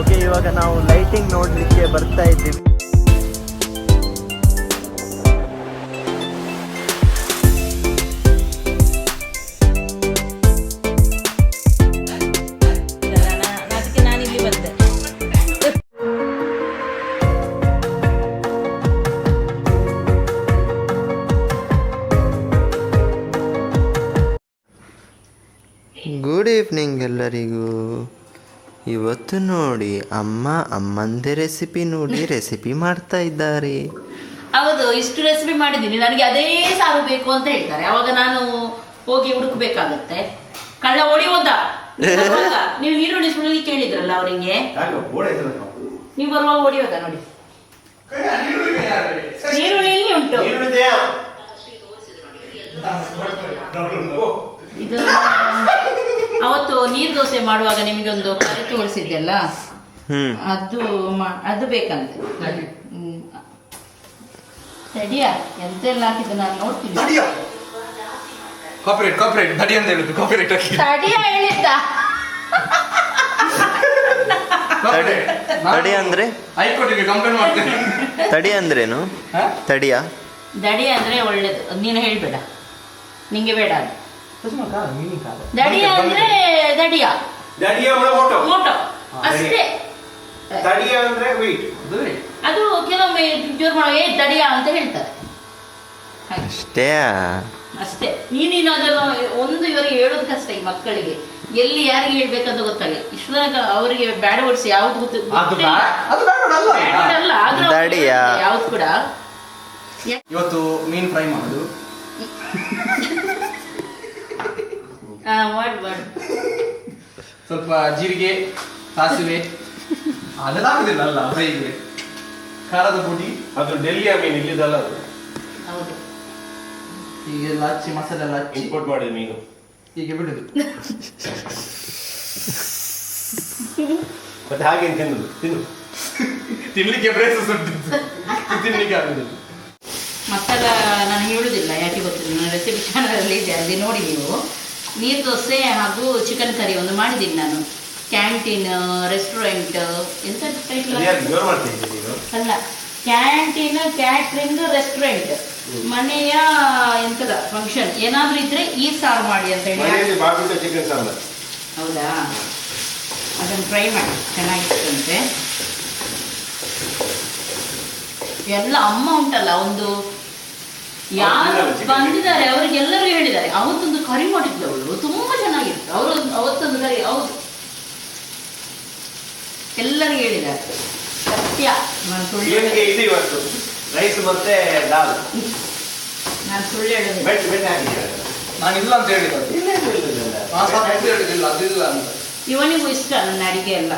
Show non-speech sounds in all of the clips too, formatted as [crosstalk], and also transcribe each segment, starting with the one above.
Okay ಇವಾಗ ನಾವು lighting ನೋಡ್ಲಿಕ್ಕೆ ಬರ್ತಾ ಇದ್ದೀವಿ. ಇವತ್ತು ನೋಡಿ. ಅಮ್ಮ ಅಮ್ಮಂದೆ ರೆಸಿಪಿ ನೋಡಿ ರೆಸಿಪಿ ಮಾಡ್ತಾ ಇದ್ದಾರೆ. ಹೌದು ಇಷ್ಟು ರೆಸಿಪಿ ಮಾಡಿದ್ದೀನಿ. ನನಗೆ ಅದೇ ಸಾರು ಬೇಕು ಅಂತ ಹೇಳ್ತಾರೆ. ಅವಾಗ ನಾನು ಹೋಗಿ ಹುಡುಕ್ಬೇಕಾಗತ್ತೆ. ಕಳ್ಳ ಓಡಿ ಹೋದ. ನೀವು ಈರುಳ್ಳಿ ಸುಳ್ಳಿ ಕೇಳಿದ್ರಲ್ಲ ಅವರಿಗೆ? ನೀವು ಬರುವಾಗ ಹೋದ ನೋಡಿ. ಈರುಳ್ಳಿ ಇಲ್ಲಿ ಉಂಟು. ಇದು ಅವತ್ತು ನೀರ್ ದೋಸೆ ಮಾಡುವಾಗ ನಿಮಗೊಂದು ಕರೆ ತೋರಿಸಿದ್ದೆಲ್ಲ ಹ್ಮ್. ಅದು ಅದು ಬೇಕಂತೆ. ತಡಿಯ ಎಂತೆಲ್ಲ ಹಾಕಿದ್ದು ನಾನು ನೋಡ್ತೀನಿ. ಕಾಪರೇಟ್ ಕಾಪರೇಟ್ ತಡಿ ಅಂತ ಹೇಳುದು ಕಾಪರೇಟ್ ಹಾಕಿ. ತಡಿಯ ಹೇಳಿದ್ದ. ತಡಿ ತಡಿ ಅಂದ್ರೆ? ಹೈಕೋರ್ಟಿಗೆ ಕಂಪ್ಲೇಂಟ್ ಮಾಡ್ತೇನೆ. ತಡಿ ಅಂದ್ರೇನು? ತಡಿಯ? ದಡಿ ಅಂದ್ರೆ ಒಳ್ಳೇದು. ನೀನು ಹೇಳ್ಬೇಡ. ನಿಂಗೆ ಬೇಡ ಅದು ದಡಿಯ ಅಂದ್ರೆ ದಡಿಯ. ದಡಿಯ ಫೋಟೋ ಮೋಟೋ ಅಷ್ಟೇ. ದಡಿಯ. ಅಂದ್ರೆ ವೆಯ್ಟ್ ಅದು ಕೆಲವೊಮ್ಮೆ ಜೋರ್ ಮಾಡೋ ಏ ದಡಿಯ ಅಂತ ಹೇಳ್ತಾರೆ. ಅಷ್ಟೇ. ಅಷ್ಟೇ. ನೀನಿನ ಅದನ್ನು ಒಂದು ಇವರಿಗೆ ಹೇಳೋದು ಕಷ್ಟ ಈ ಮಕ್ಕಳಿಗೆ. ಎಲ್ಲಿ ಯಾರಿಗೆ ಹೇಳ್ಬೇಕಂತ ಗೊತ್ತಾಗ ಇಷ್ಟು ತನಕ ಅವರಿಗೆ ಬ್ಯಾಡ ವರ್ಡ್ಸ್ ಯಾವ್ದು ಗೊತ್ತು ಅದು ಗೊತ್ತೇ ಇಲ್ಲ. ಬ್ಯಾ- ಅದು ಅಲ್ಲ Bad word ಅಲ್ಲ. ಆದ್ರೂ ಅವ್ರಿಗೆ ದಡಿಯ. ಯಾವ್ದು ಕೂಡ. ಇವತ್ತು ಮೀನ್ ಫ್ರೈ ಮಾಡುದು. [laughs] ಸ್ವಲ್ಪ ಜೀರಿಗೆ ಸಾಸಿವೆ. ಅದೆಲ್ಲ ಆಗುದಿಲ್ಲ ಅಲ್ಲ ಫ್ರೈಗೆ ಖಾರದ ಪುಡಿ. ಅದು ಡೆಲ್ಲಿಯ ಮೀನು ಇಲ್ಲಿದಲ್ಲ ಅದು. ಹೌದು. ಹೀಗೆಲ್ಲ ಹಚ್ಚಿ ಮಸಾಲೆ ಎಲ್ಲ ಹಚ್ಚಿ ಇಂಪೋರ್ಟ್ ಮಾಡಿದ ಮೀನು. ಹೀಗೆ ಬಿಡುದು. ಮತ್ತೆ ಹಾಗೆ ತಿನ್ನುದು? ತಿನ್ನು. ತಿನ್ಲಿಕ್ಕೆ ಪ್ರಯತ್ನ ಸುಟ್ಟಿದ್ದು ತಿನ್ಲಿಕ್ಕೆ ಆಗುದಿಲ್ಲ. ಮಸಾಲ ನಾನು ಹೇಳುದಿಲ್ಲ ಯಾಕೆ ಗೊತ್ತಿಲ್ಲ. ನನ್ನ ರೆಸಿಪಿ ಚಾನಲಲ್ಲಿ ಇದೆ ಅಲ್ಲಿ ನೋಡಿ ನೀವು. ನೀರು ದೋಸೆ ಹಾಗೂ ಚಿಕನ್ ಕರಿ ಒಂದು ಮಾಡಿದ್ದೀನಿ ನಾನು. ಕ್ಯಾಂಟೀನ್ ರೆಸ್ಟೋರೆಂಟ್ ಎಂತ ಅಲ್ಲ ಕ್ಯಾಂಟೀನ್ ಕ್ಯಾಟ್ರಿಂಗ್ ರೆಸ್ಟೋರೆಂಟ್ ಮನೆಯ ಎಂತದ ಫಂಕ್ಷನ್ ಏನಾದ್ರೂ ಇದ್ರೆ ಈ ಸಾರು ಮಾಡಿ ಅಂತ ಹೇಳಿ. ಹೌದಾ? ಅದನ್ನು ಟ್ರೈ ಮಾಡಿ. ಚೆನ್ನಾಗಿತ್ತಂತೆ ಎಲ್ಲ ಅಮ್ಮ ಉಂಟಲ್ಲ ಒಂದು ಯಾರು ಬಂದಿದ್ದಾರೆ ಅವರಿಗೆಲ್ಲರೂ ಹೇಳಿದ್ದಾರೆ. ಅವತ್ತೊಂದು ಕರಿ ಮಾಡಿದ್ಲು ಅವಳು ತುಂಬಾ ಚೆನ್ನಾಗಿತ್ತು. ಅವರು ಅವತ್ತೊಂದು ಕರಿ ಹೌದು. ಎಲ್ಲರಿಗೂ ಹೇಳಿದ್ದಾರೆ. ಸತ್ಯ. ನಾನು ಸುಳ್ಳು ಇವನಿಗೆ ಇದು ಇವತ್ತು ರೈಸ್ ಮತ್ತೆ ದಾಲ್. ನಾನು ಸುಳ್ಳು ಹೇಳೋದಿಲ್ಲ ಬೆಟ್ ಬೆಟ್ ಹಾಕಿದ್ದಾರೆ? ನಾನು ಇಲ್ಲ ಅಂತ ಹೇಳಿದ ಇಲ್ಲ ಇಲ್ಲ ಇಲ್ಲ ಹೇಳಿದಿಲ್ಲ ಅದಿಲ್ಲ ಅಂತ ಇವನಿಗೂ ಇಷ್ಟ ನನ್ನ ಅಡಿಗೆ ಎಲ್ಲ.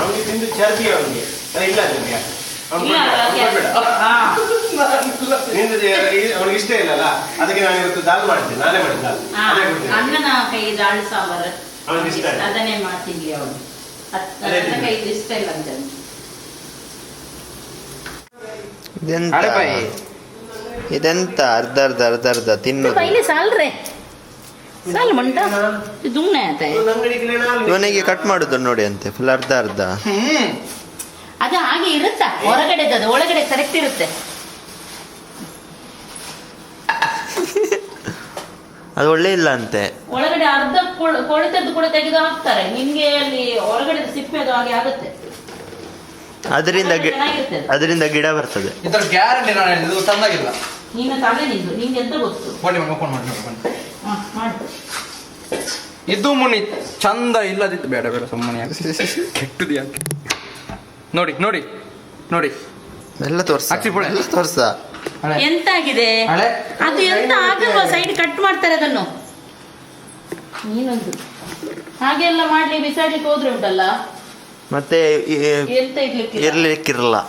ಅವನಿಗೆ ತಿಂದು ಚರ್ಬಿ ಅವನಿಗೆ. ಅಲ್ಲ, ಇಲ್ಲ ನಿಮಗೆ ನಿಂದು ಅವನಿಗೆ ಇಷ್ಟ ಇಲ್ಲಲ್ಲ ಅದಕ್ಕೆ ನಾನು ಇವತ್ತು ದಾಲ್ ಮಾಡ್ತೀನಿ ನಾನೇ ಮಾಡಿದ್ದೆ ದಾಲ್. ಹಾ, ಅದೇ ಕೊಡ್ತೀನಿ. ಅಣ್ಣನ ಕೈ ದಾಳು ಸಾಂಬಾರು. ಅವ್ನಿಗೆ ಇಷ್ಟ ಇಲ್ಲ. ಅದನ್ನೇ ಮಾಡ್ತೀನಿ ಅವನು. ಅದೇ ಅನ್ನ ಕೈ ಇಷ್ಟ ಇಲ್ಲ ಅಂತ ಇದೆಂತ? ಅರ್ಧ ಅರ್ಧ ಅರ್ಧ ಅರ್ಧ ತಿನ್ನೋದು. ಸಾಲ್ರೆ. ಸಾಲ್ ಮಂಟ ಇವನಿಗೆ ಕಟ್ ಮಾಡುದು ನೋಡಿ ಅಂತೆ. ಫುಲ್ ಅರ್ಧ ಅರ್ಧ. ಹ್ಮ್. ಅದು ಹಾಗೆ ಇರುತ್ತಾ? ಹೊರಗಡೆ ಅದು ಒಳಗಡೆ ಕರೆಕ್ಟ್ ಇರುತ್ತೆ. ಅದು ಒಳ್ಳೆ ಇಲ್ಲ ಅಂತೆ. ಒಳಗಡೆ ಅರ್ಧ ಕೊಳ್- ಕೊಳೆತದ್ದು ಕೂಡ ತೆಗೆದು ಹಾಕ್ತಾರೆ. ನಿಮ್ಗೆ ಅಲ್ಲಿ ಹೊರಗಡೆ ಸಿಪ್ಪೆ ಅದು ಹಾಗೆ ಆಗುತ್ತೆ. ಅದರಿಂದ ಗಿ- ಚೆನ್ನಾಗಿರುತ್ತೆ. ಅದು. ಅದರಿಂದ ಗಿಡ ಬರ್ತದೆ. ಇದರ ಗ್ಯಾರಂಟಿ ನಾನು ಹೇಳಿದ್ದು ಇದು ತಂದಾಗಿಲ್ಲ. ನಿನ್ನ ತಲೆ ನಿಂದು. ನಿಂಗೆ ಎಂತ ಗೊತ್ತು? ಬನ್ನಿ ಮಗ ಓಪನ್ ಮಾಡಿ ನೋಡಿ ಬನ್ನಿ. ಹಾ ಮಾಡು. ಇದು ಮುನಿ ಚಂದ ಇಲ್ಲದಿತ್ತು ಬೇಡ ಬೇಡ ಸುಮ್ಮನೆ ಯಾಕೆ? ಕೆಟ್ಟದು ಯಾಕೆ? ನೋಡಿ ನೋಡಿ ನೋಡಿ. ಎಲ್ಲ ತೋರ್ಸ. ಅಕ್ಕಿ ಪುಳೆ. ಎಲ್ಲ ತೋರ್ಸ. ಹಳೆ. ಎಂತ ಆಗಿದೆ ಹಳೆ. ಅದು ಎಂತ ಆಗಲ್ವಾ ಸೈಡ್ ಕಟ್ ಮಾಡ್ತಾರೆ ಅದನ್ನು? ನೀನೊಂದು. ಹಾಗೆಲ್ಲ ಮಾಡ್ಲಿ ಬಿಸಾಡ್ಲಿಕ್ಕೆ ಹೋದ್ರೆ ಉಂಟಲ್ಲ? ಮತ್ತೆ ಈ- ಎಂತ ಇರ್ಲಿಕ್ಕೆ ಇರ್ಲಿಕ್ಕಿರಲ್ಲ.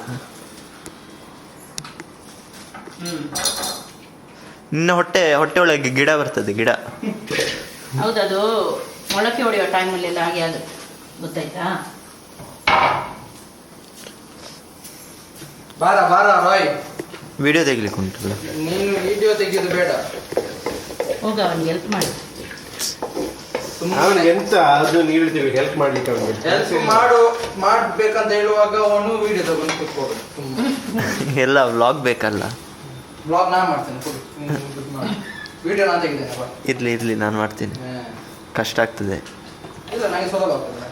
ನಿನ್ನ ಹೊಟ್ಟೆ ಹೊಟ್ಟೆ ಒಳಗೆ ಗಿಡ ಬರ್ತದೆ ಗಿಡ. ಹೌದದು. ಮೊಳಕೆ ಹೊಡೆಯೋ ಟೈಮಲ್ಲಿ ಎಲ್ಲ ಹಾಗೆ ಅದು ಗೊತ್ತಾಯ್ತಾ? ಬಾರ ಬಾರ ರಾಯ್. ವಿಡಿಯೋ ತೆಗಿಲಿಕ್ಕೆ ಉಂಟಲ್ಲ ನೀನು ವಿಡಿಯೋ ತೆಗೆಯೋದು ಬೇಡ. ಹೋಗ ಅವನಿಗೆ ಹೆಲ್ಪ್ ಮಾಡಿ. ಅವನಿಗೆ ಎಂತ ಅದು ನೀಡ್ತೀವಿ ಹೆಲ್ಪ್ ಮಾಡ್ಲಿಕ್ಕೆ ಅವನಿಗೆ. ಹೆಲ್ಪ್ ಮಾಡು ಮಾಡ್ಬೇಕಂತ ಹೇಳುವಾಗ ಅವನು ವಿಡಿಯೋ ತಗೊಂಡು ಕೂತ್ಕೊಡು ಎಲ್ಲ ವ್ಲಾಗ್ ಬೇಕಲ್ಲ? ಬ್ಲಾಗ್ ನಾ ಮಾಡ್ತೇನೆ ವಿಡಿಯೋ ನಾನು ತೆಗಿದ್ದೇನೆ ಇರ್ಲಿ ಇರ್ಲಿ ನಾನು ಮಾಡ್ತೀನಿ. ಕಷ್ಟ ಆಗ್ತದೆ. ಇಲ್ಲ ನನಗೆ ಸುಲಭ ಆಗ್ತದೆ.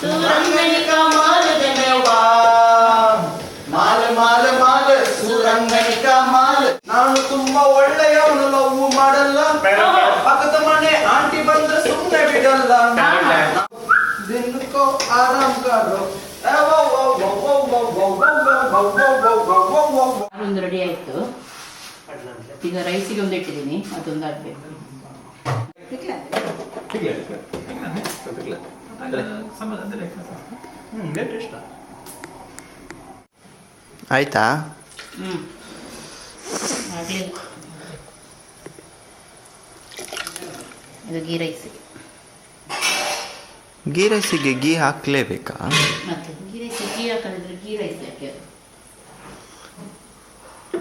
ಸುರಂಗನಿ ಕಮಲದನೆ ಮಾಲೆ ಮಾಲೆ ಮಾಲೆ ಸುರಂಗನಿಕ ಮಾಲೆ ನಾನು ತುಂಬಾ ಒಳ್ಳೆಯವನು ಲವ್ ಮಾಡಲ್ಲ ಪಕ್ಕದ ಮನೆ ಆಂಟಿ ಬಂದ್ರೆ ಸುಮ್ಮನೆ ಬಿಡಲ್ಲ ದಿನಕ್ಕೋ ಆರಾಮ್ ಕಾರು ಒಂದು ರೆಡಿ ಆಯ್ತು ಈಗ ರೈಸಿಗೆ ಒಂದು ಇಟ್ಟಿದ್ದೀನಿ ಅದೊಂದು ಆಗ್ಬೇಕು ಆಯ್ತಾ ಹ್ಮ್ ಆಗ್ಲಿಲ್ಲ ಇದು ಗೀ ರೈಸ್ ಗೀ ರೈಸಿಗೆ ಗೀ ಹಾಕ್ಲೇಬೇಕಾ? ಮತ್ತೆ ಗೀ ರೈಸ್ ಗೀ ಹಾಕಿದ್ರೆ ಗೀ ರೈಸ್ ಯಾಕೆ?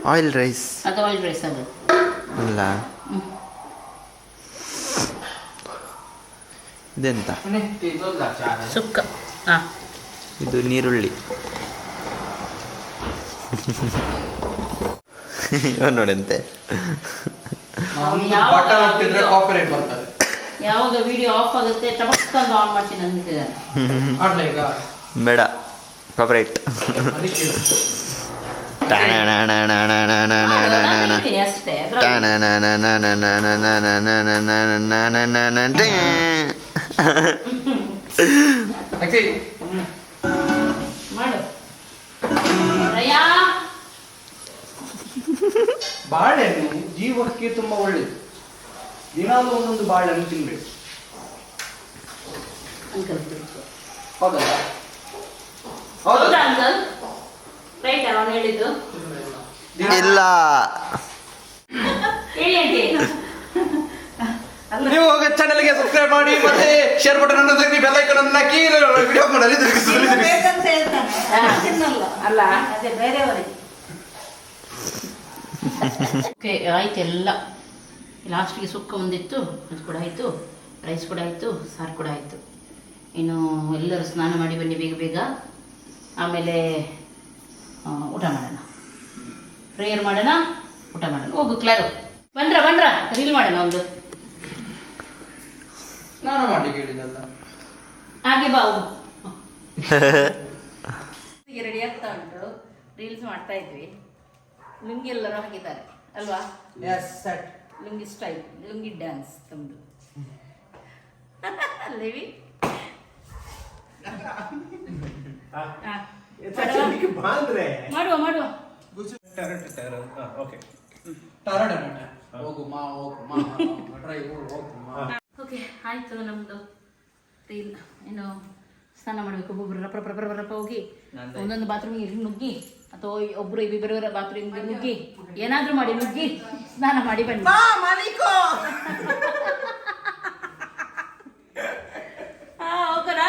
ಆಯಿಲ್ ರೈಸ್ ಅದು ಆಯಿಲ್ ರೈಸ್ ಅದು. ಅಲ್ಲ. ಇದೆಂತ? ಸುಕ್ಕ. ಇದು ನೀರುಳ್ಳಿ. [laughs] ನೋಡಂತೆ. ಕಾಫಿ ಕಾಪಿರೈಟ್ ಬರ್ತದೆ. ಯಾವಾಗ ವಿಡಿಯೋ ಆಫ್ ಆಗುತ್ತೆ ಟಮಕ್ಕಂದು ಆನ್ ಮಾಡ್ತೀನಿ ಅಂತಿದ್ದಾನೆ ಬೇಡ ಕಾಪರೇಟ್ ಬಾಳೆಹಣ್ಣು ಜೀವಕ್ಕೆ ತುಂಬಾ ಒಳ್ಳೇದು. ದಿನಾಲು ಒಂದೊಂದು ಬಾಳೆಹಣ್ಣು ತಿನ್ಬೇಕು. ಅಂಕಲ್ ಹೌದಲ್ಲ? ಹೌದಾ ಹೌದಾ ಅಂಕಲ್ ರೈಟ್ ಅವನು ಹೇಳಿದ್ದು? ಇಲ್ಲ. [laughs] ಹೇಳಿ ಆಂಟಿ ನೀವು ಚಾನೆಲ್ಗೆ ಸಬ್ಸ್ಕ್ರೈಬ್ ಮಾಡಿ ಮತ್ತೆ ಶೇರ್ ಬಟನ್ ಅನ್ನು ತೆಗೆದು ಬೆಲ್ ಐಕಾನ್ ಅನ್ನು ಹಾಕಿ ವಿಡಿಯೋ ಮಾಡಿ ತಿರುಗಿಸಿ ಬೇಕಂತ ಹೇಳ್ತಾನೆ. ಹಾ. ತಿನ್ನಲ್ಲ. ಅಲ್ಲ. ಅದೇ ಬೇರೆಯವರಿಗೆ. ಓಕೆ ಆಯ್ತು ಎಲ್ಲ. ಲಾಸ್ಟಿಗೆ ಸುಕ್ಕ ಒಂದಿತ್ತು ಅದು ಕೂಡ ಆಯಿತು ರೈಸ್ ಕೂಡ ಆಯಿತು ಸಾರು ಕೂಡ ಆಯಿತು. ಇನ್ನು ಎಲ್ಲರೂ ಸ್ನಾನ ಮಾಡಿ ಬನ್ನಿ ಬೇಗ ಬೇಗ. ಆಮೇಲೆ ಊಟ ಮಾಡೋಣ. ಪ್ರೇಯರ್ ಮಾಡೋಣ ಊಟ ಮಾಡೋಣ. ಹೋಗು ಕ್ಲಾರು. ಬಂದ್ರ ಬಂದ್ರ? ರೀಲ್ ಮಾಡೋಣ ಒಂದು. ಸ್ನಾನ ಮಾಡಿ ಕೇಳಿದಲ್ಲ ಹಾಗೆ ಬಾವು ರೆಡಿ ಆಗ್ತಾ ಉಂಟು. ರೀಲ್ಸ್ ಮಾಡ್ತಾ ಇದ್ವಿ. ನಿಮ್ಗೆಲ್ಲರೂ ಹಾಕಿದ್ದಾರೆ ಅಲ್ವಾ? Yes set lungi style lungi dance ತಮ್ಮದು ಲೇವಿ? ಮಾಡುವ ಮಾಡುವ. ಓಕೆ. ಟರಡ ನಟ ಹೋಗು ಮಾ ಹೋಗು ಮಾ ಟ್ರೈ ಹೋಗು ಮಾ. ಓಕೆ ಆಯಿತು ನಮ್ಮದು ರೀಲ್ ಏನು ಸ್ನಾನ ಮಾಡಬೇಕು. ಒಬ್ಬೊಬ್ರು ರಪ್ಪ ರಪ್ಪ ರಪ್ಪ ರಪ್ಪ ಹೋಗಿ ಒಂದೊಂದು ಬಾತ್ರೂಮಿಗೆ ನುಗ್ಗಿ. ಅಥವಾ ಒಬ್ರು ಇಬ್ಬರು ಬಾತ್ರೂಮ್ ನುಗ್ಗಿ. ಏನಾದ್ರೂ ಮಾಡಿ ನುಗ್ಗಿ. ಸ್ನಾನ ಮಾಡಿ ಬನ್ನಿ. ಹಾ [laughs] ಹೋಗೋಣ.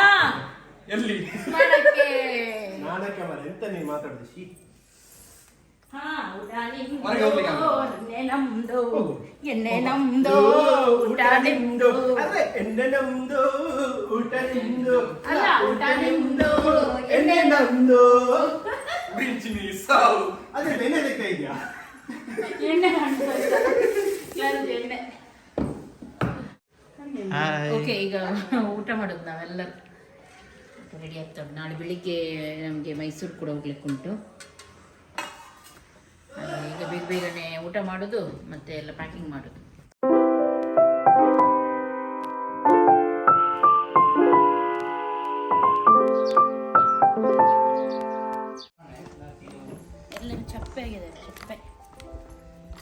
ಎಲ್ಲಿ? ಸ್ನಾನಕ್ಕೆ. ನಾನಕ್ಕೆ ಮರ ಎಂತ ನೀನು ಮಾತಾಡುದು? ಶೀ. ಹಾ ಊಟ ನಿಮ್ದು ಹೊರಗೆ ಹೋಗ್ಲಿಕ್ಕೆ ಆಗಲ್ಲ. ಎಣ್ಣೆ ನಮ್ದು. ಎಣ್ಣೆ ನಮ್ದು. ಊಟ ನಿಮ್ದು ಅದೇ ಎಣ್ಣೆ ನಮ್ದು. ಊಟ ನಿಮ್ದು ಅಲ್ಲ ಊಟ ನಿಮ್ದು. ಎಣ್ಣೆ ನಮ್ದು. ಬಿಂಚಿನಿ ಸಾವು ಅದೇ ಬೆಣ್ಣೆ ಲೆಕ್ಕ ಇದೆಯಾ? ಎಣ್ಣೆ ಎಣ್ಣೆ? ಓಕೆ ಈಗ ಊಟ ಮಾಡೋದು ನಾವೆಲ್ಲರೂ. ರೆಡಿ ಆಗ್ತಾ ಉಂಟು. ನಾಳೆ ಬೆಳಿಗ್ಗೆ ನಮಗೆ ಮೈಸೂರು ಕೂಡ ಹೋಗ್ಲಿಕ್ಕೆ ಉಂಟು. ಈಗ ಬೇಗ ಬೇಗನೆ ಊಟ ಮಾಡೋದು ಮತ್ತೆ ಎಲ್ಲ ಪ್ಯಾಕಿಂಗ್ ಮಾಡೋದು.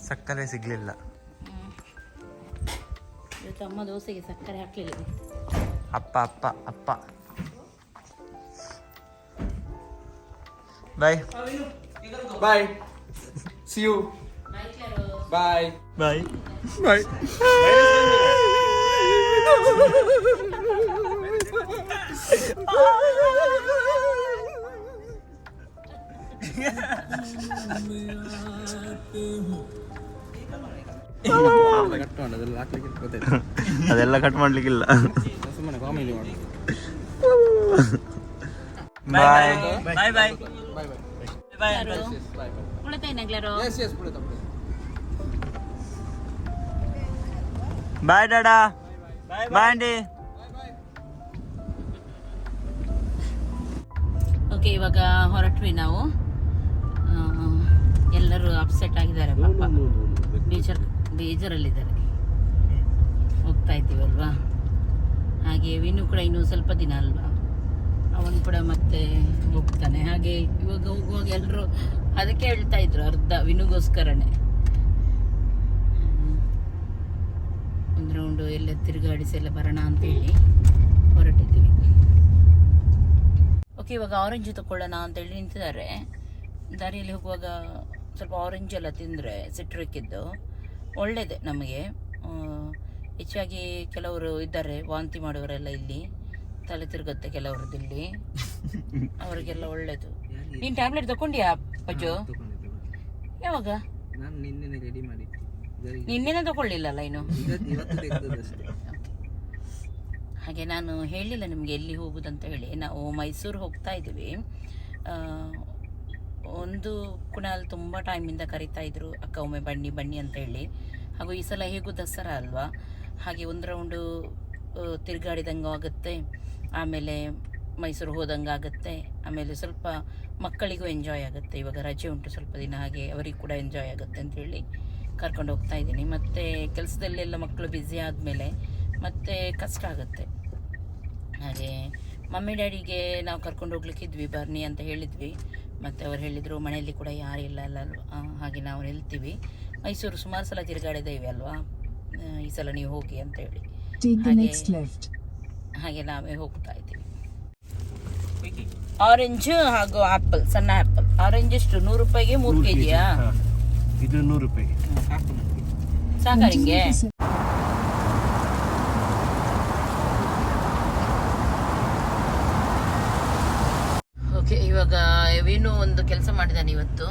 ಸಕ್ಕರೆ ಸಿಗಲಿಲ್ಲ. ಅಮ್ಮ ದೋಸೆಗೆ ಸಕ್ಕರೆ ಹಾಕಲಿಲ್ಲ. ಅಪ್ಪ ಅಪ್ಪ ಅಪ್ಪ. ಬಾಯ್ ಬಾಯ್ ಸಿ ಯು ಬಾಯ್ ಬಾಯ್ ಬಾಯ್ मैं [laughs] ಅದೆಲ್ಲ ಕಟ್ ಮಾಡ್ಲಿಕ್ಕಿಲ್ಲ. ಬಾಯ್ ಬಾಯ್ ಬಾಯ್ ಬಾಯ್ ಡಾಡಾ ಬಾಯ್ ಅಂಡಿ ಓಕೆ ಇವಾಗ ಹೊರಟ್ವಿ ನಾವು. ಎಲ್ಲರೂ ಅಪ್ಸೆಟ್ ಆಗಿದ್ದಾರೆ ಪಾಪ. ಬೇಜಾರ್ ಬೇಜಾರಲ್ಲಿದ್ದಾರೆ. ಹೋಗ್ತಾ ಇದ್ದೀವಲ್ವಾ ಹಾಗೆ ವಿನು ಕೂಡ ಇನ್ನೂ ಸ್ವಲ್ಪ ದಿನ ಅಲ್ವಾ? ಅವನು ಕೂಡ ಮತ್ತೆ ಹೋಗ್ತಾನೆ. ಹಾಗೆ ಇವಾಗ ಹೋಗುವಾಗ ಎಲ್ಲರೂ ಅದಕ್ಕೆ ಹೇಳ್ತಾ ಇದ್ರು ಅರ್ಧ ವಿನುಗೋಸ್ಕರನೇ. ಒಂದು ರೌಂಡು ಎಲ್ಲ ತಿರುಗಾಡಿಸಿ ಎಲ್ಲ ಬರೋಣ ಅಂತೇಳಿ ಹೊರಟಿದ್ದೀವಿ. ಓಕೆ ಇವಾಗ ಆರೆಂಜ್ ತಗೊಳ್ಳೋಣ ಅಂತೇಳಿ ನಿಂತಿದ್ದಾರೆ. ದಾರಿಯಲ್ಲಿ ಹೋಗುವಾಗ ಸ್ವಲ್ಪ ಆರೆಂಜ್ ಎಲ್ಲ ತಿಂದರೆ ಸಿಟ್ರಿಕ್ಕಿದ್ದು ಒಳ್ಳೇದೆ ನಮಗೆ. ಹೆಚ್ಚಾಗಿ ಕೆಲವರು ಇದ್ದಾರೆ ವಾಂತಿ ಮಾಡುವವರೆಲ್ಲ ಇಲ್ಲಿ. ತಲೆ ತಿರುಗುತ್ತೆ ಕೆಲವ್ರದ್ದು ಇಲ್ಲಿ. ಅವರಿಗೆಲ್ಲ ಒಳ್ಳೇದು. ನೀನು ಟ್ಯಾಬ್ಲೆಟ್ ತಗೊಂಡಿಯಾ ಅಜ್ಜು ಯಾವಾಗ? ನಿನ್ನೆನೇ ತಗೊಳ್ಳಿಲ್ಲಲ್ಲ ಇನ್ನು? ಹಾಗೆ ನಾನು ಹೇಳಿಲ್ಲ ನಿಮಗೆ ಎಲ್ಲಿ ಹೋಗುದಂತ ಹೇಳಿ. ನಾವು ಮೈಸೂರು ಹೋಗ್ತಾ ಇದ್ದೀವಿ. ಒಂದು ಕುಣಾಲ್ ತುಂಬ ಟೈಮಿಂದ ಕರಿತಾ ಇದ್ರು, ಅಕ್ಕ ಒಮ್ಮೆ ಬನ್ನಿ ಬನ್ನಿ ಅಂತ ಹೇಳಿ. ಹಾಗೂ ಈ ಸಲ ಹೇಗೂ ದಸರಾ ಅಲ್ವಾ? ಹಾಗೆ ಒಂದು ರೌಂಡು ತಿರುಗಾಡಿದಂಗೂ ಆಗುತ್ತೆ. ಆಮೇಲೆ ಮೈಸೂರು ಹೋದಂಗೆ ಆಗುತ್ತೆ. ಆಮೇಲೆ ಸ್ವಲ್ಪ ಮಕ್ಕಳಿಗೂ ಎಂಜಾಯ್ ಆಗುತ್ತೆ. ಇವಾಗ ರಜೆ ಉಂಟು ಸ್ವಲ್ಪ ದಿನ, ಹಾಗೆ ಅವರಿಗೂ ಕೂಡ ಎಂಜಾಯ್ ಆಗುತ್ತೆ ಅಂತ ಹೇಳಿ ಕರ್ಕೊಂಡು ಹೋಗ್ತಾ ಇದ್ದೀನಿ. ಮತ್ತು ಕೆಲಸದಲ್ಲೆಲ್ಲ ಮಕ್ಕಳು ಬ್ಯುಸಿ ಆದಮೇಲೆ ಮತ್ತೆ ಕಷ್ಟ ಆಗುತ್ತೆ. ಹಾಗೆ ಮಮ್ಮಿ, ಡ್ಯಾಡಿಗೆ ನಾವು ಕರ್ಕೊಂಡು ಹೋಗ್ಲಿಕ್ಕಿದ್ವಿ ಬರ್ನಿ ಅಂತ ಹೇಳಿದ್ವಿ. ಮತ್ತು ಅವ್ರು ಹೇಳಿದರು ಮನೆಯಲ್ಲಿ ಕೂಡ ಯಾರಿಲ್ಲ ಅಲ್ಲ ಅಲ್ವಾ? ಹಾಗೆ ನಾವು ಹೇಳ್ತೀವಿ ಮೈಸೂರು ಸುಮಾರು ಸಲ ತಿರುಗಾಡಿದ್ದೇವೆ ಅಲ್ವಾ? ಈ ಸಲ ನೀವು ಹೋಗಿ ಅಂತ ಹೇಳಿ. ಹಾಗೆ- ನಾವೇ ಹೋಗ್ತಾ ಇದ್ದೀವಿ. ಆರೆಂಜ್ ಹಾಗೂ ಆಪಲ್ ಸಣ್ಣ ಆಪಲ್ ಆರೆಂಜ್ ಎಷ್ಟು? ನೂರು ರೂಪಾಯಿಗೆ ಮೂರು ಕೆ ಜಿಯಾ ಇದು ನೂರು ರೂಪಾಯಿ ಸಾಕಾ ಓಕೆ ಇವಾಗ ವೀನು ಒಂದು ಕೆಲಸ ಮಾಡಿದಾನೆ ಇವತ್ತು.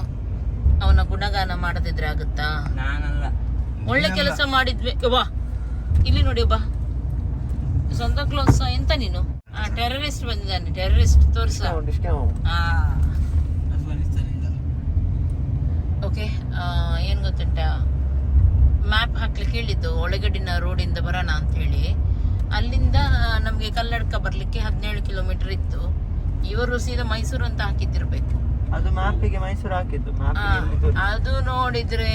ಅವನ ಗುಣಗಾನ ಮಾಡದಿದ್ರೆ ಆಗುತ್ತಾ? ನಾನಲ್ಲ. ಒಳ್ಳೆ ಕೆಲಸ ಮಾಡಿದ್ವಿ. ಬಾ ಇಲ್ಲಿ ನೋಡಿ ಬಾ ಸ್ವಂತ ಕ್ಲೋಸ್ ಎಂತ ನೀನು? ಟೆರರಿಸ್ಟ್ ಬಂದಿದ್ದಾನೆ. ಟೆರರಿಸ್ಟ್ ತೋರಿಸ. ಓಕೆ ಏನ್ ಗೊತ್ತುಂಟಾ? ಮ್ಯಾಪ್ ಹಾಕ್ಲಿಕ್ಕೆ ಹೇಳಿದ್ದು. ಒಳಗಡಿನ ರೋಡಿಂದ ಬರೋಣ ಅಂತ ಹೇಳಿ ಅಲ್ಲಿಂದ ನಮಗೆ ಕಲ್ಲಡ್ಕ ಬರ್ಲಿಕ್ಕೆ ಹದಿನೇಳು ಕಿಲೋಮೀಟರ್ ಇತ್ತು. ಇವರು ಸೀದಾ ಮೈಸೂರು ಅಂತ ಹಾಕಿದ್ದಿರ್ಬೇಕು. ಅದು ಮ್ಯಾಪಿಗೆ ಮೈಸೂರು ಹಾಕಿದ್ದು ಅದು ನೋಡಿದ್ರೆ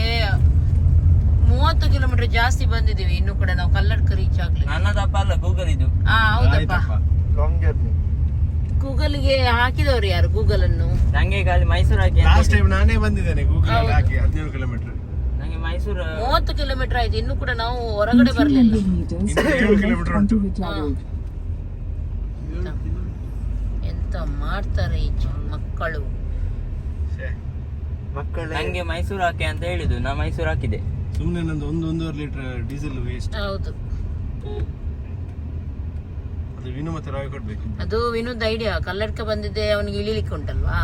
ಮೂವತ್ತು ಕಿಲೋಮೀಟರ್ ಜಾಸ್ತಿ ಬಂದಿದೀವಿ ಇನ್ನು ಕೂಡ ನಾವು ಕಲ್ಲಡ್ಕ ರೀಚ್ ಆಗ್ಲಿ ನನ್ನದಪ್ಪ ಅಲ್ಲ ಗೂಗಲ್ ಇದು. ಹಾ ಹೌದಪ್ಪ. ಲಾಂಗ್ ಜರ್ನಿ ಗೂಗಲ್ಗೆ ಹಾಕಿದವರು ಯಾರು ಗೂಗಲ್ ಅನ್ನು? ನಂಗೆ ಖಾಲಿ ಮೈಸೂರು ಹಾಕಿ ಲಾಸ್ಟ್ ಟೈಮ್ ನಾನೇ ಬಂದಿದ್ದೇನೆ ಗೂಗಲ್ ಅಲ್ಲಿ ಹಾಕಿ ಹದಿನೇಳು ಕಿಲೋಮೀಟರ್ ನಂಗೆ ಮೈಸೂರು ಮೂವತ್ತು ಕಿಲೋಮೀಟರ್ ಆಯ್ತು. ಇನ್ನು ಕೂಡ ನಾವು ಹೊರಗಡೆ ಬರ್ಲಿಲ್ಲ. 300 meters, ಇನ್ನು ಏಳು onto ಉಂಟು. ಎಂತ ಮಾಡ್ತಾರೆ ಈ ಮಕ್ಕಳು? ಮಕ್ಕಳು ನಂಗೆ ಮೈಸೂರು ಹಾಕಿ ಅಂತ ಹೇಳಿದ್ದು ನಾ ಮೈಸೂರು ಹಾಕಿದೆ ಸುಮ್ಮನೆ ನಂದು ಒಂದು ಒಂದೂವರೆ ಲೀಟರ್ ಡೀಸೆಲ್ ವೇಸ್ಟ್ ಹೌದು. ಅದು ವಿನು ಮತ್ತೆ ರಾಯ್ ಕೊಡ್ಬೇಕು. ಅದು ವಿನೋದ್ ಐಡಿಯಾ ಕಲ್ಲಡ್ಕ ಬಂದಿದ್ದೆ ಅವನಿಗೆ ಇಳಿಲಿಕ್ಕೆ ಉಂಟಲ್ವಾ?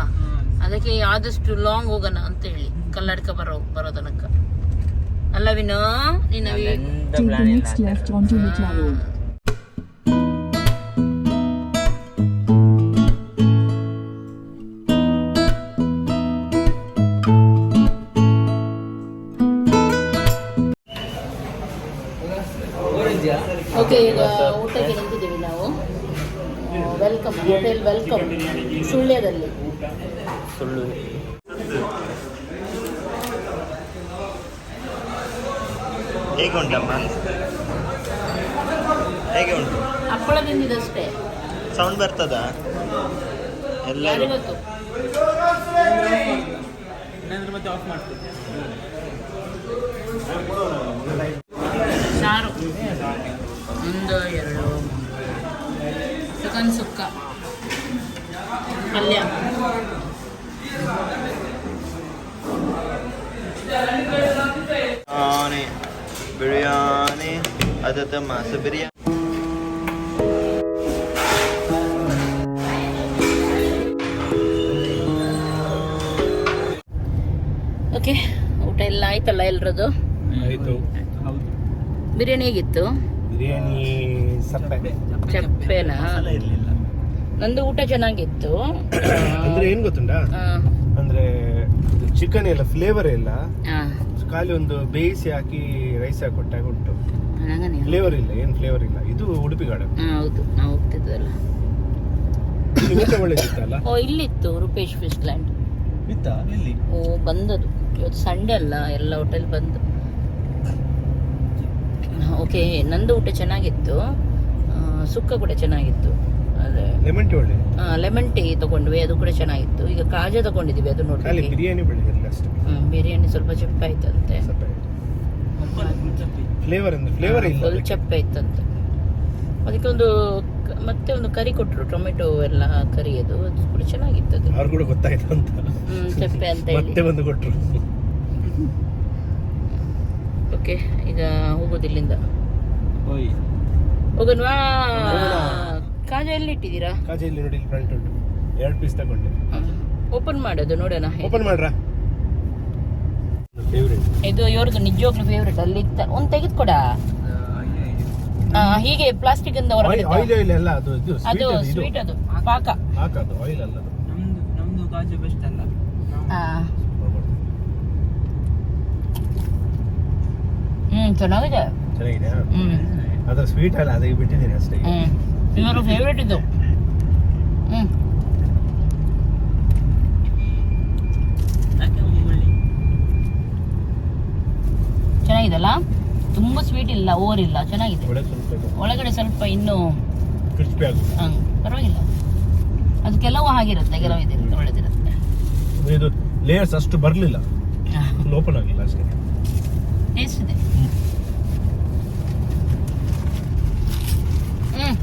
ಅದಕ್ಕೆ ಆದಷ್ಟು ಲಾಂಗ್ ಹೋಗೋಣ ಅಂತ ಹೇಳಿ ಕಲ್ಲಡ್ಕ ಬರೋ ಬರೋ ತನಕ. ಅಲ್ಲ ವಿನೋ ನಿನ್ನ Take the next left onto welcome ಸುಳ್ಯದಲ್ಲಿ. ಸುಳ್ಳು. ಹೇಗೆ ಉಂಟಮ್ಮ ಹೇಗೆ ಉಂಟು? ಹಪ್ಪಳ ತಿಂದಿದ್ದಷ್ಟೇ. ಸೌಂಡ್ ಬರ್ತದಾ? ಮತ್ತೆ ಆಫ್ ಸಾರು ಒಂದು ಎರಡು ಚಿಕನ್ ಸುಕ್ಕ ಪಲ್ಯ ಬಿರಿಯಾನಿ ಬಿರಿಯಾನಿ ಅದತ್ತ ಮಾಸ ಬಿರಿಯಾನಿ ಓಕೆ ಊಟ ಎಲ್ಲ ಆಯ್ತಲ್ಲ ಎಲ್ರದ್ದು ಆಯ್ತು. ಬಿರಿಯಾನಿ ಹೇಗಿತ್ತು? ಬಿರಿಯಾನಿ ಸಪ್ಪೆ. ಚಪ್ಪೆನಾ ನಂದು ಊಟ ಚೆನ್ನಾಗಿತ್ತು. ಅಂದ್ರೆ ಏನ್ ಗೊತ್ತುಂಟಾ? ಅಂದ್ರೆ ಚಿಕನ್ ಎಲ್ಲ ಫ್ಲೇವರ್ ಇಲ್ಲ. ಖಾಲಿ ಒಂದು ಬೇಯಿಸಿ ಹಾಕಿ ರೈಸ್ ಹಾಕಿ ಕೊಟ್ಟಾಗ ಉಂಟು. ನಂಗನೆ. ಫ್ಲೇವರ್ ಇಲ್ಲ ಏನ್ ಫ್ಲೇವರ್ ಇಲ್ಲ. ಇದು ಉಡುಪಿ ಗಾರ್ಡನ್ ಹೌದು ನಾವು ಹೋಗ್ತಿದ್ವಲ್ಲ. ಒಳ್ಳೆದಿತ್ತಲ್ಲ? ಓ ಇಲ್ಲಿತ್ತು ರೂಪೇಶ್ ಫಿಶ್ ಲ್ಯಾಂಡ್. ಇತ್ತಾ? ಇಲ್ಲಿ ಓ ಬಂದದು. ಇವತ್ತು ಸಂಡೇ ಅಲ್ಲ ಎಲ್ಲ ಹೋಟೆಲ್ ಬಂದು. ಓಕೆ ನಂದು ಊಟ ಚೆನ್ನಾಗಿತ್ತು. ಸುಕ್ಕ ಕೂಡ ಚೆನ್ನಾಗಿತ್ತು. ಅದೇ. ಲೆಮನ್ ಟೀ ಒಳ್ಳೆ. ಲೆಮನ್ ಟೀ ತಗೊಂಡ್ವಿ ಅದು ಕೂಡ ಚೆನ್ನಾಗಿತ್ತು. ಈಗ ಕಾಜಾ ತಗೊಂಡಿದ್ದೀವಿ ಅದು ನೋಡ್ತೀವಿ ನೋಡಿ ಬಿರಿಯಾನಿ ಬಿರಿಯಾನಿ ಸ್ವಲ್ಪ ಚಪ್ಪ ಆಯ್ತಂತೆ ಫ್ಲೇವರ್ ಅಂದ್ರೆ ಫ್ಲೇವರ್ ಇಲ್ಲ ಫುಲ್ ಚಪ್ಪೆ ಇತ್ತಂತೆ. ಅದಕ್ಕೆ ಒಂದು ಮತ್ತೆ ಒಂದು ಕರಿ ಕೊಟ್ಟರು ಟೊಮೆಟೊ ಎಲ್ಲ ಕರಿ ಅದು ಅದು ಕೂಡ ಚೆನ್ನಾಗಿತ್ತು ಅದು. ಅವ್ರು ಕೂಡ ಗೊತ್ತಾಯ್ತು ಅಂತ. ಚಪ್ಪೆ ಅಂತ ಹೇಳಿ. ಮತ್ತೆ ಬಂದು ಕೊಟ್ಟರು ಓಕೆ ಈಗ ಹೋಗೋದು ಇಲ್ಲಿಂದ. ಓಯ್ ಹೋಗೋಣವಾ ಕಾಜಾ ಎಲ್ಲಿ ಇಟ್ಟಿದ್ದೀರಾ ಕಾಜೆ ಇಲ್ಲಿ ನೋಡಿ ಇಲ್ಲಿ ಫ್ರಂಟ್ ಉಂಟು. ಎರಡು ಪೀಸ್ ತಗೊಂಡೆ. ಓಪನ್ ಮಾಡೋದು ನೋಡೋಣ. ಓಪನ್ ಮಾಡ್ರಾ? ಇದು ಇವ್ರದ್ದು ನಿಜವಾಗ್ಲೂ ಫೇವ್ರೇಟ್ ಅಲ್ಲಿ ಒಂದ್ ತೆಗೆದುಕೊಡ. ಹೀಗೆ ಪ್ಲಾಸ್ಟಿಕ್ ಇಂದ ಹೊರಗಡೆ ಅದು ಇದು ಅದು ಸ್ವೀಟ್ ಅದು ಅದು. ಪಾಕ. ಆಯಿಲ್ ಅಲ್ಲ ನಮ್ದು ನಮ್ದು ಕಾಜು ಬೆಸ್ಟ್ ಅಲ್ಲ. ಆ, ಹ್ಮ್ ಚೆನ್ನಾಗಿದೆ. ಚೆನ್ನಾಗಿದೆ ಹ್ಮ್. ಅದ್ರ ಸ್ವೀಟ್ ಅಲ್ಲ ಅದಕ್ಕೆ ಬಿಟ್ಟಿದ್ದೀನಿ ಅಷ್ಟೇ. ಹ್ಮ್. ಇವರು ಫೇವ್ರೇಟ್ ಇದು. ಚೆನ್ನಾಗಿದೆಲ್ಲ ತುಂಬಾ ಸ್ವೀಟ್ ಇಲ್ಲ ಓವರ್ ಇಲ್ಲ ಚೆನ್ನಾಗಿದೆ. ಒಳಗಡೆ ಸ್ವಲ್ಪ ಇನ್ನೂ ಪರವಾಗಿಲ್ಲ. ಅದು ಕೆಲವು ಆಗಿರುತ್ತೆ ಕೆಲವು ಇದಿರುತ್ತೆ ಒಳ್ಳೆದಿರುತ್ತೆ. ಇದು ಲೇಯರ್ಸ್ ಅಷ್ಟು ಬರಲಿಲ್ಲ. ಓಪನ್ ಆಗಿಲ್ಲ ಅಷ್ಟೇ. ಟೇಸ್ಟ್ ಇದೆ ಹ್ಮ್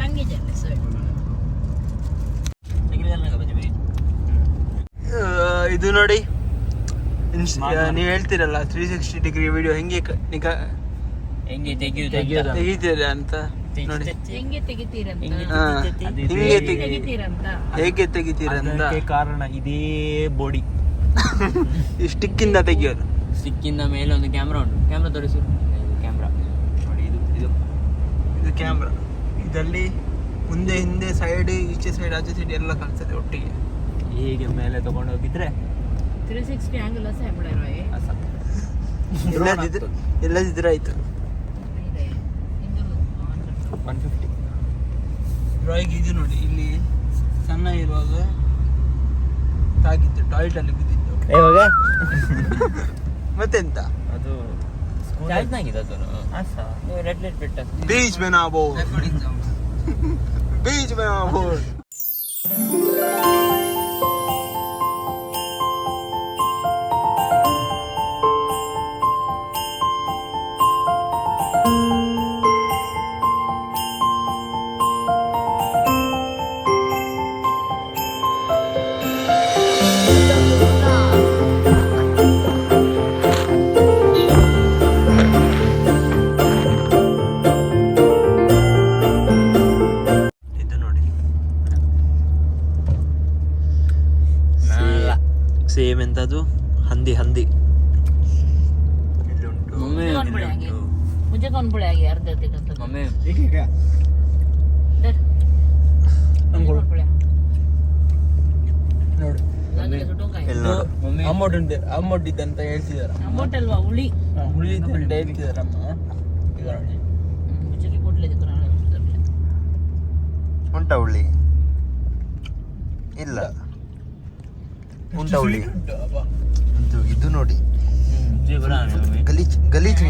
ಹಂಗಿದೆ ಅಲ್ಲಿ ಸರಿ ಇದು ನೋಡಿ. ನೀವು ಹೇಳ್ತೀರಲ್ಲ ತ್ರೀ ಸಿಕ್ಸ್ಟಿ ಡಿಗ್ರಿ ವಿಡಿಯೋ ಹೆಂಗೆ ಕ- ನಿಕ- ಹೆಂಗೆ ತೆಗಿತೀರ ಅಂತ. ನೋಡಿ. ಹೆಂಗೆ ತೆಗಿತೀರಂತ? ಹಿಂಗೆ ತೆಗಿ ತೆಗಿತೀರಂತ? ಕಾರಣ ಇದೇ ಬಾಡಿ ಸ್ಟಿಕ್ಕಿಂದ [laughs] ತೆಗಿಯೋದು. ಸ್ಟಿಕ್ಕಿಂದ ಮೇಲೆ ಒಂದು ಕ್ಯಾಮ್ರಾ ಉಂಟು. ಕ್ಯಾಮ್ರಾ ತೋರಿಸು. ಕ್ಯಾಮ್ರಾ ನೋಡಿ ಇದು ಇದು ಇದು ಕ್ಯಾಮ್ರಾ ಇದರಲ್ಲಿ ಮುಂದೆ ಹಿಂದೆ ಸೈಡ್ ಈಚೆ ಸೈಡ್ ಆಚೆ ಸೈಡ್ ಎಲ್ಲ ಕಾಣಿಸ್ತದೆ ಒಟ್ಟಿಗೆ. ಹೀಗೆ ಮೇಲೆ ತಗೊಂಡು ಹೋಗಿದ್ರೆ ತ್ರೀ ಸಿಕ್ಸ್ಟಿ ಆ್ಯಂಗಲ್ ಸಹ ಎಲ್ಲದಿದ್ರೆ ಎಲ್ಲದಿದ್ರೆ ಆಯ್ತು. ಒನ್ ಫಿಫ್ಟಿ ಡ್ರಾಯಿಂಗ್ ಇದು ನೋಡಿ ಇಲ್ಲಿ ಸಣ್ಣ ಇರುವಾಗ ತಾಗಿತ್ತು ಟಾಯ್ಲೆಟ್ ಅಲ್ಲಿ ಬಿದ್ದಿದ್ದು. ಇವಾಗ? [laughs] ಮತ್ತೆಂತ? ಅದು ಬೀಚ್ ಅದು. ರೆಡ್ ಲೈಟ್ ಬಿಟ್ಟ. ಬೀಚ್ में ಅಮೌಂಟ್ ಇದೆ ಅಂತ ಹೇಳ್ತಿದಾರ. ಅಮೌಂಟ್ ಅಲ್ವಾ? ಹುಳಿ. ಹುಳಿ ಅಂತ ಹೇಳ್ತಿದಾರಮ್ಮ. ಉಂಟ ಹುಳಿ. ಇಲ್ಲ. ಉಂಟ ಹುಳಿ. ಇದು ಇದು ನೋಡಿ. ಗಲೀಜ್ ಗಲೀಜ್.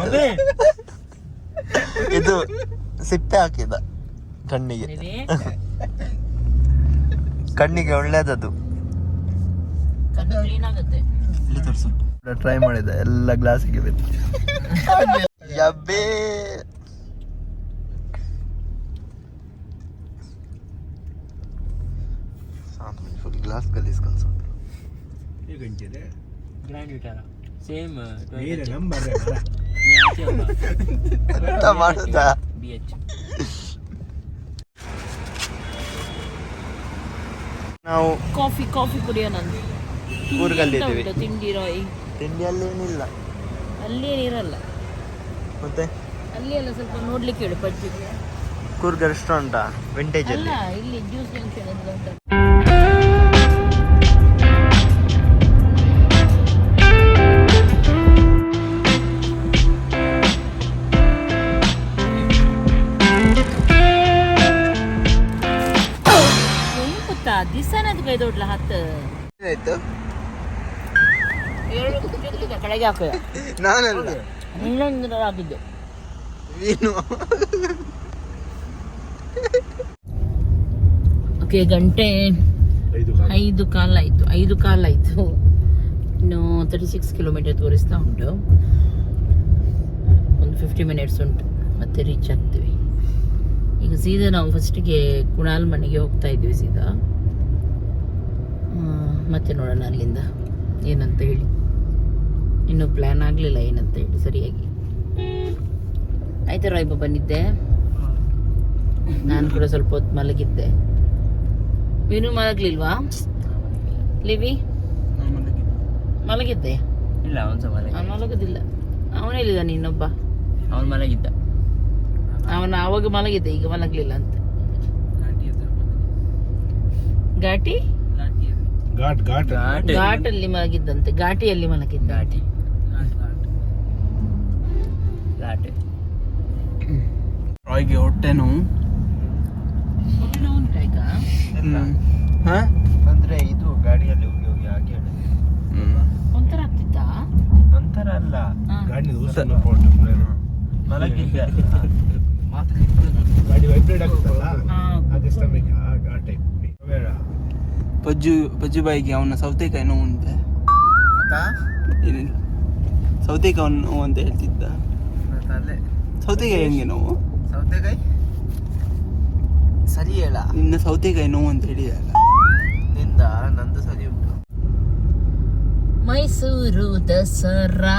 ಅದೇ ಇದು ಸಿಪ್ಪೆ ಹಾಕಿದ ಕಣ್ಣಿಗೆ. ಕಣ್ಣಿಗೆ ಒಳ್ಳೇದದು. ಕಣ್ಣು ಕ್ಲೀನ್ ಆಗುತ್ತೆ. ಇಲ್ಲಿ ತೋರಿಸು. ಟ್ರೈ ಮಾಡಿದ ಎಲ್ಲ ಗ್ಲಾಸಿಗೆ ಬಿತ್ತು. ಯಬ್ಬೇ. ಫುಲ್ ಗ್ಲಾಸ್ ಗಲೀಸ್ ಕನ್ಸೋದು ಗ್ರ್ಯಾಂಡ್ ವಿಟಾರ ಸೇಮ್ ನೀರೆ ನಂಬರ್ ಎಂತ ಮಾಡುದಾ? ಬಿ ಎಚ್ ನಾವು ಕಾಫಿ ಕಾಫಿ ಕುಡಿಯೋಣಂದು ಊರ್ಗಲ್ಲಿದ್ದೀವಿ ತಿಂಡಿ ರಾಯ್ ತಿಂಡಿಯಲ್ಲಿ ಏನಿಲ್ಲ ಅಲ್ಲಿ ಏನಿರಲ್ಲ ಮತ್ತೆ? ಅಲ್ಲಿ ಎಲ್ಲ ಸ್ವಲ್ಪ ನೋಡ್ಲಿಕ್ಕೆ ಹೇಳಿ ಪಜ್ಜಿ. ಕೂರ್ಗ ರೆಸ್ಟೋರೆಂಟಾ ವಿಂಟೇಜ್ ಅಲ್ಲ? ಅಲ್ಲಿ ಇಲ್ಲಿ ಜ್ಯೂಸ್ ಜಂಕ್ಷನ್ ಅಂತ ಉಂಟು ದೊಡ್ಲ ಹತ್ತು. ಏನಾಯ್ತು? ಕೆಳಗೆ ಹಾಕುವ. ನಾನಲ್ಲ? ಇನ್ನೊಂದು ಆಗಿದ್ದು ನೀನು? ಓಕೆ ಗಂಟೆ ಐದು ಕಾಲ. ಆಯಿತು. ಐದು ಕಾಲ ಆಯಿತು. ಇನ್ನು ತರ್ಟಿ ಸಿಕ್ಸ್ ಕಿಲೋಮೀಟರ್ ತೋರಿಸ್ತಾ ಉಂಟು. ಒಂದು ಫಿಫ್ಟಿ ಮಿನಿಟ್ಸ್ ಉಂಟು. ಮತ್ತೆ ರೀಚ್ ಆಗ್ತೀವಿ. ಈಗ ಸೀದಾ ನಾವು ಫಸ್ಟಿಗೆ ಕುಣಾಲ್ ಮನೆಗೆ ಹೋಗ್ತಾ ಇದ್ವಿ ಸೀದಾ. ಮತ್ತೆ ನೋಡೋಣ ಅಲ್ಲಿಂದ. ಏನಂತ ಹೇಳಿ. ಇನ್ನೂ ಪ್ಲ್ಯಾನ್ ಆಗಲಿಲ್ಲ ಏನಂತ ಹೇಳಿ ಸರಿಯಾಗಿ. ಆಯ್ತಾ ರಾಯ್ಬ ಬಂದಿದ್ದೆ? ನಾನು ಕೂಡ ಸ್ವಲ್ಪ ಹೊತ್ತು ಮಲಗಿದ್ದೆ. ನೀನು ಮಲಗ್ಲಿಲ್ವಾ? ಲಿವಿ? ಮಲಗಿದ್ದೆ. ಇಲ್ಲ ಅವನು ಮಲಗಿ ಮಲಗೋದಿಲ್ಲ. ಮಲಗುದಿಲ್ಲ ಅವನೆಲ್ಲಿದ ನೀನೊಬ್ಬ? ಅವನು ಮಲಗಿದ್ದ. ಅವನು ಆವಾಗ ಮಲಗಿದ್ದೆ ಈಗ ಮಲಗಲಿಲ್ಲ ಅಂತ. ಘಾಟಿ? ಘಾಟ್ ಘಾಟ್ ಘಾಟ್ ಘಾಟಲ್ಲಿ ಮಲಗಿದ್ದಂತೆ ಘಾಟಿಯಲ್ಲಿ ಮಲಗಿದ್ದ ಘಾಟಿ. ಘಾಟ್ ರಾಯ್ಗೆ ಹೊಟ್ಟೆ ನೋವು ಹೊಟ್ಟೆ ನೋವು ಉಂಟಾ ಈಗ ಹಾ? ಅಂದ್ರೆ ಇದು ಗಾಡಿಯಲ್ಲಿ ಹೋಗಿ ಹೋಗಿ ಹಾಗೆ ಒಂಥರ ಆಗ್ತಿತ್ತಾ? ಒಂಥರ ಅಲ್ಲ. ಗಾಡಿ ಫೋಟೋ ಮಲಗಿದ್ದೆ ಗಾಡಿ ವೈಬ್ರೇಟ್ ಆಗ್ತದಲ್ಲ ಹಾ. ಅದೇ ಸ್ಟಮಿಕ್ ಆ ಟೈಪ್ ಬೇಡ ಪಜ್ಜು ಪಜ್ಜು ಬಾಯಿಗೆ ಅವನ ಸೌತೆಕಾಯಿ ನೋವು ಉಂಟೆ ಏನಿಲ್ಲ ಸೌತೆಕಾಯಿ ನೋವು ಅಂತ ಹೇಳ್ತಿದ್ದ. ಸೌತೆಕಾಯಿ ಹೆಂಗೆ ನೋವು? ಸೌತೆಕಾಯಿ? ಸರಿ ಹೇಳ. ನಿನ್ನ ಸೌತೆಕಾಯಿ ನೋವು ಅಂತ ಹೇಳಿದಾಗ. ನಿಂದ ನಂದು ಸರಿ ಉಂಟು. ಮೈಸೂರು ದಸರಾ.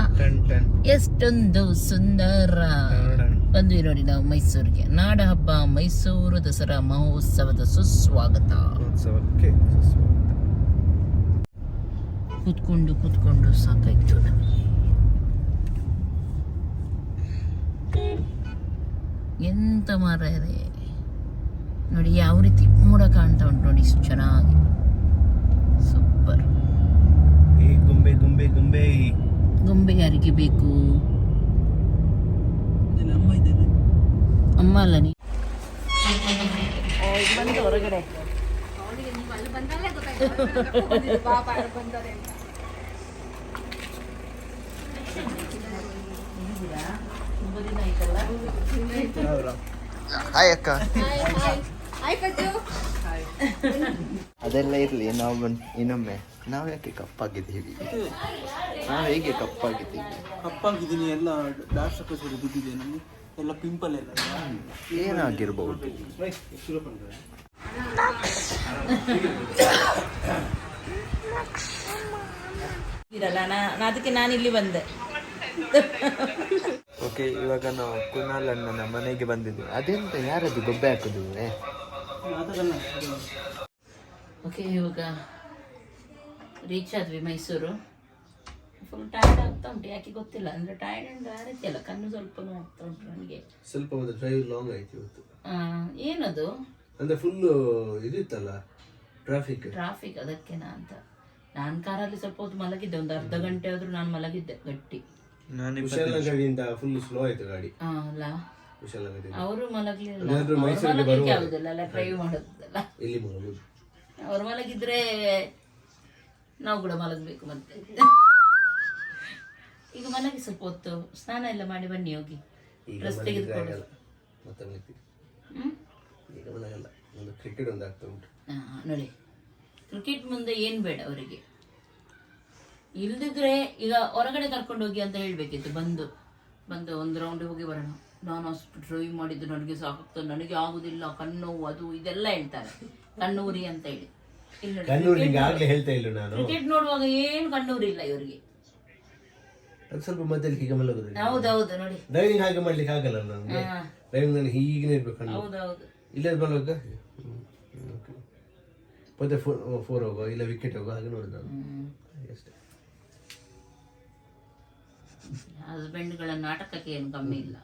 ಎಷ್ಟೊಂದು ಸುಂದರ. ಬಂದ್ವಿ ನೋಡಿ ನಾವು ಮೈಸೂರಿಗೆ. ನಾಡ ಹಬ್ಬ ಮೈಸೂರು ದಸರಾ ಮಹೋತ್ಸವದ ಸುಸ್ವಾಗತ. ಉತ್ಸವಕ್ಕೆ ಕೂತ್ಕೊಂಡು ಕೂತ್ಕೊಂಡು ಸಾಕಾಯ್ತು ಎಂತ ಮಾರ ಇದೆ. ನೋಡಿ ಯಾವ ರೀತಿ ಮೋಡ ಕಾಣ್ತಾ ಉಂಟು ನೋಡಿ ಇಷ್ಟು ಚೆನ್ನಾಗಿ. ಸೂಪರ್. ಈ ಗೊಂಬೆ ಗೊಂಬೆ ಗುಂಬೆ. ಗೊಂಬೆ ಯಾರಿಗೆ ಬೇಕು? ಅಮ್ಮ ಅಲ್ಲ ನೀ ಬಂದು ಹೊರಗಡೆ ಹಾಯ್ ಅಕ್ಕ. ಅದೆಲ್ಲ ಇರಲಿ ನಾವು ಬಂದ್ ಇನ್ನೊಮ್ಮೆ. ನಾವು ಯಾಕೆ ಕಪ್ಪಾಗಿದ್ದೀವಿ? ನಾವು ಹೇಗೆ ಕಪ್ಪಾಗಿದ್ದೀವಿ? ಕಪ್ಪಾಗಿದ್ದೀನಿ ಎಲ್ಲ ಡಾಕ್ಟರ್ ಬಿದ್ದಿದೆ ನಮಗೆ. ಎಲ್ಲ ಪಿಂಪಲ್ ಎಲ್ಲ. ಏನಾಗಿರ್ಬಹುದು ಇರಲ್ಲ ನಾ ಅದಕ್ಕೆ ನಾನು ಇಲ್ಲಿ ಬಂದೆ. ಓಕೆ ಇವಾಗ ನಾವು ಕುನಾಲ್ ಅಣ್ಣನ ಮನೆಗೆ ಬಂದಿದ್ದು ಅದೆಂತ ಯಾರದು ಗೊಬ್ಬೆ ಹಾಕುದು ಓಕೆ ಇವಾಗ ರೀಚ್ ಆದ್ವಿ ಮೈಸೂರು. ಫುಲ್ ಟೈರ್ಡ್ ಆಗ್ತಾ ಉಂಟು. ಯಾಕೆ ಗೊತ್ತಿಲ್ಲ. ಅಂದ್ರೆ ಟೈರ್ಡ್ ಅಂಡ್ ಆ ರೀತಿ ಅಲ್ಲ ಕಣ್ಣು ಸ್ವಲ್ಪ ಆಗ್ತಾ ಉಂಟು ನನಗೆ. ಸ್ವಲ್ಪ ಒಂದು ಡ್ರೈವ್ ಲಾಂಗ್ ಆಯ್ತು ಇವತ್ತು. ಏನದು? ಅಂದ್ರೆ ಫುಲ್ ಇದಿತ್ತಲ್ಲ ಟ್ರಾಫಿಕ್ ಟ್ರಾಫಿಕ್ ಅದಕ್ಕೆನಾ ಅಂತ. ನಾನು ಕಾರಲ್ಲಿ ಸ್ವಲ್ಪ ಹೊತ್ತು ಮಲಗಿದ್ದೆ. ಒಂದು ಅರ್ಧ ಗಂಟೆ ಆದ್ರೂ ನಾನು ಮಲಗಿದ್ದೆ ಗಟ್ಟಿ. ಕುಶಾಲನಗರಿಯಿಂದ ಫುಲ್ ಸ್ಲೋ ಆಯ್ತು ಗಾಡಿ. ಆ, ಅಲ್ಲ. ಕುಶಾಲನಗರಿ ಅವರು ಮಲಗಲಿಲ್ಲ. ಅವ್ರು ಮೈಸೂರಿಗೆ ಮಲಗ್ಲಿಕ್ಕೆ. ಆಗುದಿಲ್ಲ. ಅಲ್ಲ ಡ್ರೈವ್ ಮಾಡೋದಲ್ಲ. ಇಲ್ಲಿ ಅವ್ರು ಮಲಗಿದ್ರೆ ನಾವು ಕೂಡ ಮಲಗಬೇಕು ಮತ್ತೆ. ಈಗ ಮನೆಗೆ ಸ್ವಲ್ಪ ಹೊತ್ತು ಸ್ನಾನ ಎಲ್ಲ ಮಾಡಿ ಬನ್ನಿ ಹೋಗಿ. ಈಗ ಡ್ರೆಸ್ ಮಲಗಿದ್ರೆ ತೆಗೆದುಕೊಂಡು ಮತ್ತೆ ಹ್ಮ್? ಈಗ ಮಲಗಲ್ಲ. ಒಂದು ಕ್ರಿಕೆಟ್ ಒಂದು ಆಗ್ತಾ ಉಂಟು. ಆ, ನೋಡಿ. ಕ್ರಿಕೆಟ್ ಮುಂದೆ ಏನು ಬೇಡ ಅವರಿಗೆ. ಇಲ್ದಿದ್ರೆ ಈಗ ಹೊರಗಡೆ ಕರ್ಕೊಂಡು ಹೋಗಿ ಅಂತ ಹೇಳ್ಬೇಕಿತ್ತು. ಬಂದು ಬಂದು ಒಂದು ರೌಂಡ್ ಹೋಗಿ ಬರೋಣ. ನಾನು ಅಷ್ಟು ಡ್ರೈವ್ ಮಾಡಿದ್ದು ನನಗೆ ಸಾಕಾಗ್ತದೆ ನನಗೆ ಆಗುದಿಲ್ಲ. ಕಣ್ಣು ಅದು ಇದೆಲ್ಲ ಹೇಳ್ತಾರೆ. ಕಣ್ಣೂರಿ ಅಂತ ಹೇಳಿ. ಕ್ರಿಕೆಟ್ ನೋಡುವಾಗ ಏನು ಕಣ್ಣೂರಿಲ್ಲ ಇವರಿಗೆ. ಅದು ಸ್ವಲ್ಪ ಮಧ್ಯದಲ್ಲಿ ಹೀಗೆ ಮಲಗೋದು. ಹೌದೌದು ನೋಡಿ. ಡ್ರೈವಿಂಗ್ ಹಾಗೆ ಮಾಡ್ಲಿಕ್ಕೆ ಆಗಲ್ಲ ನನಗೆ. ಡ್ರೈವಿಂಗ್ ನಾನು ಹೀಗೆ ಇರ್ಬೇಕು ಕಣ್ಣು ಹೌದೌದು. ಇಲ್ಲೇ ಮಲಗ ಮತ್ತೆ ಫೋರ್ ಫೋರ್ ಹೋಗೋ ಇಲ್ಲ ವಿಕೆಟ್ ಹೋಗೋ ಹಾಗೆ ನೋಡಿದ ನಾನು. ಅಷ್ಟೇ. ಹಸ್ಬೆಂಡ್ಗಳ ನಾಟಕಕ್ಕೆ ಏನು ಕಮ್ಮಿ ಇಲ್ಲ.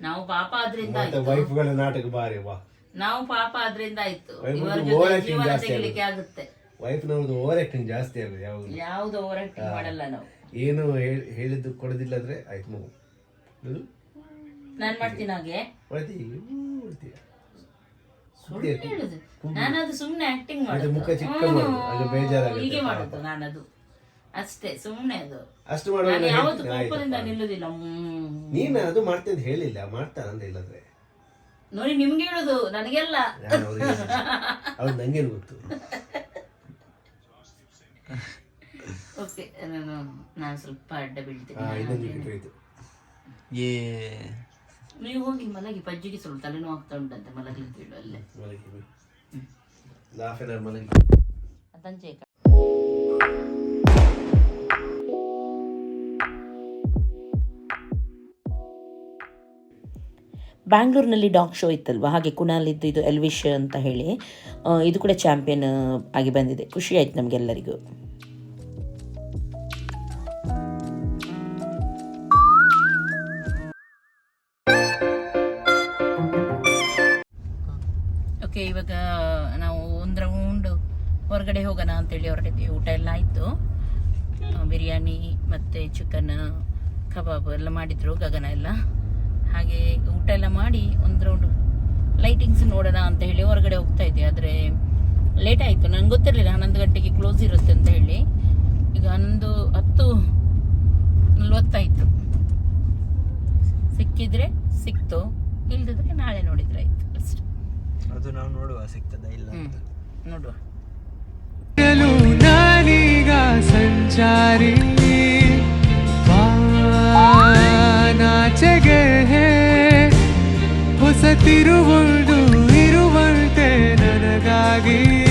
ನಾವು ಪಾಪ ಆದ್ರಿಂದ ವೈಫ್ಗಳ ನಾಟಕ ಬಾರಿ ವಾ ನಾವು ಪಾಪ ಆದ್ರಿಂದ ಆಯ್ತು. ಇವರ ಜೊತೆ ಜೀವನ ಜಾಸ್ತಿ ತೆಗಿಲಿಕ್ಕೆ ಆಗುತ್ತೆ. ವೈಫ್ ನಮ್ದು ಓವರ್ ಆಕ್ಟಿಂಗ್ ಜಾಸ್ತಿ ಆಗುತ್ತೆ ಯಾವಾಗ ಯಾವ್ದು ಓವರ್ ಆಕ್ಟಿಂಗ್ ಮಾಡಲ್ಲ ನಾವು. ಏನು ಹೇಳ್- ಹೇಳಿದ್ದು ಕೊಡೋದಿಲ್ಲ ಅಂದ್ರೆ ಆಯ್ತು ಮಗು. ಇದು? ನಾನ್ ಮಾಡ್ತೀನಿ ಹಾಗೆ. ನಾನು ಸುಳ್ಳು ಹೇಳುದು ನಾನದು ಸುಮ್ನೆ ಆಕ್ಟಿಂಗ್ ಅದು ಮಾಡುದು. ಮುಖ ಚಿಕ್ಕ. ಮಾಡುದು, ಅದು ಬೇಜಾರಾಗುತ್ತೆ. ಹೀಗೆ ಮಾಡುದು ನಾನದು. ಅಷ್ಟೇ ಸುಮ್ನೆ ಅದು. ಅಷ್ಟು ನಾನು ಯಾವತ್ತು ನಿಲ್ಲುದಿಲ್ಲ. ಹ್ಮ್. ನೀನು ಅದು ಮಾಡ್ತೀನಿ ಅಂತ ಹೇಳಿಲ್ಲ. ಅಂದ್ರೆ ಇಲ್ಲಂದ್ರೆ. ನೋಡಿ ನಿಮ್ಗೆ ಹೇಳುದು. ನನಗೆಲ್ಲ. ನಾನು ಅವ್ರಿಗೆ ಅವ್ರು ನಂಗೇನು ಗೊತ್ತು? [laughs] ಓಕೆ ನಾನು ನಾನು ಸ್ವಲ್ಪ ಅಡ್ಡ ಬೀಳ್ತೀನಿ. ಏ. ನೀವು ಹೋಗಿ ಮಲಗಿ ಪಜ್ಜಿಗೆ ಸ್ವಲ್ಪ ತಲೆನೋವು ಆಗ್ತಾ ಉಂಟಂತೆ ಮಲಗ್ಲಿಕ್ಕೆ ಹೇಳು ಅಲ್ಲೇ. ಮಲಗಿ ಮಲಗಿ. ಅದಂಚೆ ಬ್ಯಾಂಗ್ಳೂರಿನಲ್ಲಿ ಡಾಗ್ ಶೋ ಇತ್ತಲ್ವ? ಹಾಗೆ ಕುಣಾಲಿದ್ದು ಇದು ಎಲ್ವಿಶ್ ಅಂತ ಹೇಳಿ. ಇದು ಕೂಡ ಚಾಂಪಿಯನ್ ಆಗಿ ಬಂದಿದೆ. ಖುಷಿ ಆಯ್ತು ನಮಗೆಲ್ಲರಿಗೂ. ಹೋಗೋಣ ಅಂತೇಳಿ ಹೊರಟಿದ್ವಿ ಊಟ ಎಲ್ಲ ಆಯಿತು. ಬಿರಿಯಾನಿ ಮತ್ತು ಚಿಕನ್ ಕಬಾಬ್ ಎಲ್ಲ ಮಾಡಿದರು ಗಗನ ಎಲ್ಲ. ಹಾಗೆ ಊಟ ಎಲ್ಲ ಮಾಡಿ ಒಂದು ರೌಂಡ್ ಲೈಟಿಂಗ್ಸ್ ನೋಡೋಣ ಅಂತ ಹೇಳಿ ಹೊರಗಡೆ ಹೋಗ್ತಾ ಇದ್ದೆ. ಆದರೆ ಲೇಟ್ ಆಯಿತು. ನಂಗೆ ಗೊತ್ತಿರಲಿಲ್ಲ. ಹನ್ನೊಂದು ಗಂಟೆಗೆ ಕ್ಲೋಸ್ ಇರುತ್ತೆ ಅಂತ ಹೇಳಿ. ಈಗ ಹನ್ನೊಂದು ಹತ್ತು ನಲ್ವತ್ತಾಯಿತು. ಸಿಕ್ಕಿದ್ರೆ ಸಿಕ್ತು. ಇಲ್ದಿದ್ರೆ ನಾಳೆ ನೋಡಿದ್ರೆ ಆಯಿತು. ಅಷ್ಟೇ. ಅದು ನಾವು ನೋಡುವ ಸಿಕ್ತದ ಇಲ್ಲ ನೋಡುವ. ಸಂಚಾರಿ ತಿರುವೊಂದು ಇರುವಂತೆ ನನಗಾಗಿ.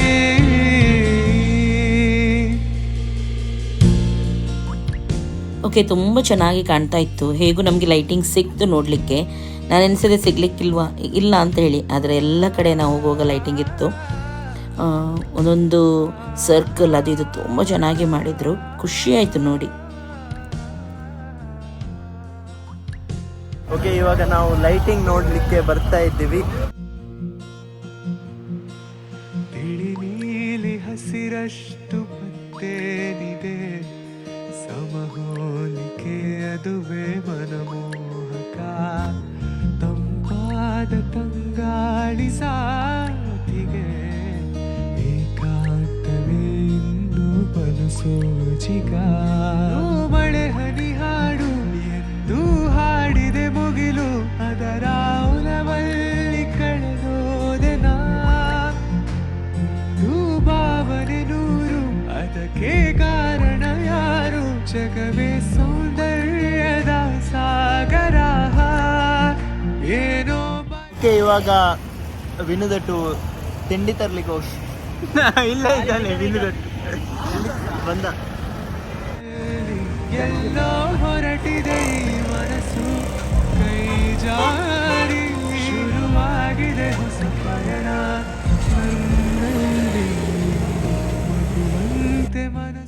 ಓಕೆ ತುಂಬ ಚೆನ್ನಾಗಿ ಕಾಣ್ತಾ ಇತ್ತು. ಹೇಗೂ ನಮಗೆ ಲೈಟಿಂಗ್ ಸಿಕ್ತು ನೋಡಲಿಕ್ಕೆ. ನಾನು ಎನಿಸಿದೆ ಸಿಗ್ಲಿಕ್ಕಿಲ್ವಾ? ಇಲ್ಲ ಅಂತ ಹೇಳಿ. ಆದರೆ ಎಲ್ಲ ಕಡೆ ನಾವು ಹೋಗುವಾಗ ಲೈಟಿಂಗ್ ಇತ್ತು. ಒಂದೊಂದು ಸರ್ಕಲ್ ಅದು ಇದು ತುಂಬ ಚೆನ್ನಾಗಿ ಮಾಡಿದರು. ಖುಷಿ ಆಯಿತು ನೋಡಿ. ಓಕೆ ಇವಾಗ ನಾವು ಲೈಟಿಂಗ್ ನೋಡಲಿಕ್ಕೆ ಬರ್ತಾ ಇದ್ದೀವಿ. ತಿಳಿ ನೀಲಿ ಹಸಿರಷ್ಟು ಇವಾಗ ವಿನುದಟ್ಟು ತಿಂಡಿ ತರ್ಲಿಕ್ಕೆ ಹೋಗಿ [laughs] ಇಲ್ಲ ಇದ್ದಾನೆ ವಿನುದಟ್ಟು ಬಂದ. ಎಲ್ಲೋ ಹೊರಟಿದೆ ಮನಸ್ಸು. ಕೈ ಜಾರಿ ಶುರುವಾಗಿದೆ ಹೊಸ ಪಯಣ.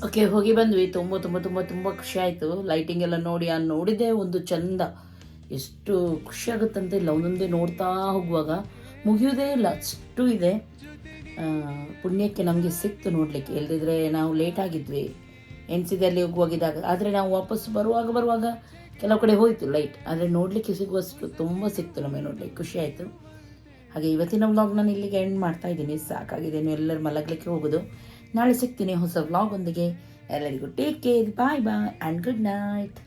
ಓಕೆ ಹೋಗಿ ಬಂದ್ವಿ. ತುಂಬ ತುಂಬ ತುಂಬ ತುಂಬ ಖುಷಿ ಆಯಿತು. ಲೈಟಿಂಗ್ ಎಲ್ಲ ನೋಡಿ ಆ ನೋಡಿದೆ ಒಂದು ಚಂದ ಎಷ್ಟು ಖುಷಿ ಆಗುತ್ತಂತೆ ಒಂದೊಂದೇ ನೋಡ್ತಾ ಹೋಗುವಾಗ. ಮುಗಿಯೋದೇ ಇಲ್ಲ, ಅಷ್ಟು ಇದೆ. ಪುಣ್ಯಕ್ಕೆ ನಮಗೆ ಸಿಕ್ತು ನೋಡಲಿಕ್ಕೆ. ಇಲ್ಲದಿದ್ರೆ ನಾವು ಲೇಟ್ ಆಗಿದ್ವಿ. ಎನ್ಸಿದಲ್ಲಿ ಹೋಗುವಾಗಿದ್ದಾಗ. ಆದರೆ ನಾವು ವಾಪಸ್ ಬರುವಾಗ ಬರುವಾಗ ಕೆಲವು ಕಡೆ ಹೋಯಿತು ಲೈಟ್ ಆದರೆ ನೋಡಲಿಕ್ಕೆ ಸಿಗುವಷ್ಟು ತುಂಬ ಸಿಕ್ತು ನಮಗೆ ನೋಡಲಿಕ್ಕೆ. ಖುಷಿ ಆಯಿತು. ಹಾಗೆ ಇವತ್ತಿನ ವ್ಲಾಗ್ ನಾನು ಇಲ್ಲಿಗೆ ಎಂಡ್ ಮಾಡ್ತಾ ಇದ್ದೀನಿ. ಸಾಕಾಗಿದೆ ನೀವು ಎಲ್ಲರೂ ಮಲಗಲಿಕ್ಕೆ ಹೋಗೋದು. ನಾಳೆ ಸಿಗ್ತೀನಿ ಹೊಸ ವ್ಲಾಗ್ ಒಂದಿಗೆ. ಎಲ್ಲರಿಗೂ take care bye bye and good night